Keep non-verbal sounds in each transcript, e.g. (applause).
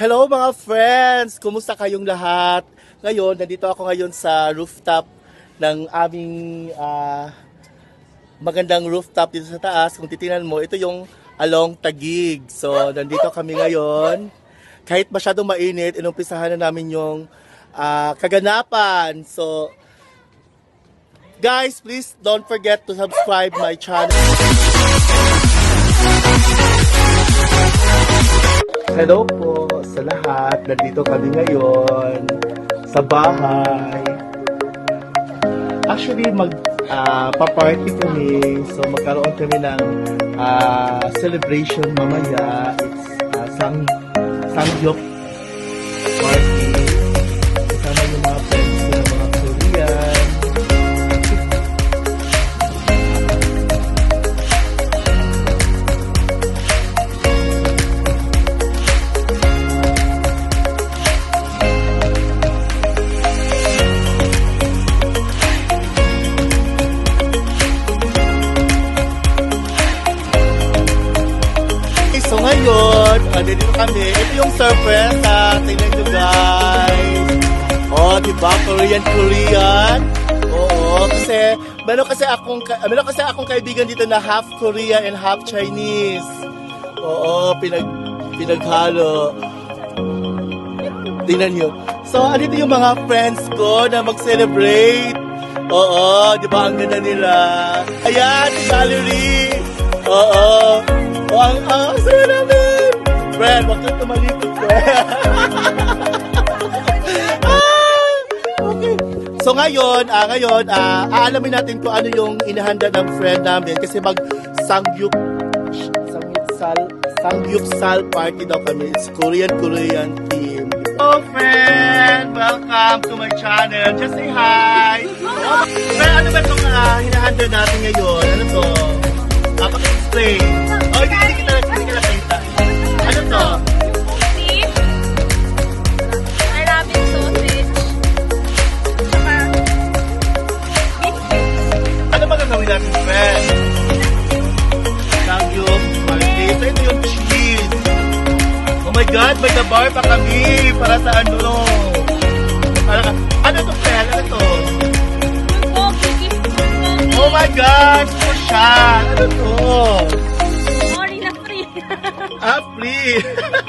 Hello mga friends! Kumusta kayong lahat? Ngayon, nandito ako ngayon sa rooftop ng aming ah, magandang rooftop dito sa taas. Kung titingnan mo, ito yung along Tagig. So, nandito kami ngayon. Kahit masyadong mainit, inumpisahan na namin yung ah, kaganapan. So, guys, please don't forget to subscribe my channel. Hello po sa lahat. Nandito kami ngayon sa bahay. Actually, mag ah, pa-party kami. So, magkaroon kami ng ah, celebration mamaya. It's uh, Sang Sangyup ngayon, uh, dito kami. Ito yung surprise. Uh, tingnan nyo guys. Oh, di ba? Korean, Korean. Oo, kasi meron kasi akong meron kasi akong kaibigan dito na half Korean and half Chinese. Oo, pinag pinaghalo. Tingnan nyo. So, andito yung mga friends ko na mag-celebrate. Oo, di ba? Ang ganda nila. Ayan, Valerie. Oo. Oh, ang, saya namin. Friend, wag kang tumalikod, friend. (laughs) Ah, okay. So ngayon, ah ngayon, ah aalamin natin kung ano yung inihanda ng friend namin kasi mag sangyup sangyup sal sangyup sal party daw kami. It's Korean Korean team. Hello friend, welcome to my channel. Just say hi. Friend, ano ba itong uh, hinahanda natin ngayon? Ano to? Ah, Ano gagawin natin, friend? Sangyup, market. Ito yung cheese. Oh my God, may dabar pa kami para sa ano. Para, ano to, friend? Ano to? Oh my God, social. Ano to? Nori na (laughs) free. Ah, free.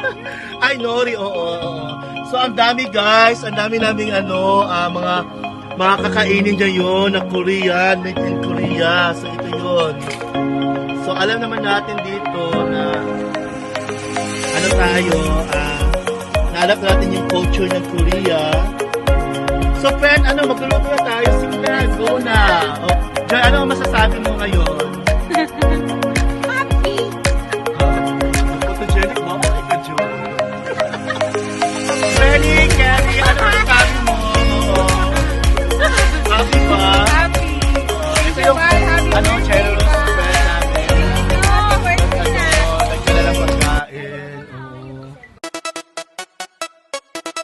(laughs) Ay, nori, oo. oo. So, ang dami guys, ang dami naming ano, ah, mga mga kakainin dyan yun na Korean, made in Korea. So, ito yun. So, alam naman natin dito na ano tayo, ah, naalap natin yung culture ng Korea. So, friend, ano, magluluto na tayo. Sige na, go na. Oh, Joy, ano ang masasabi mo ngayon?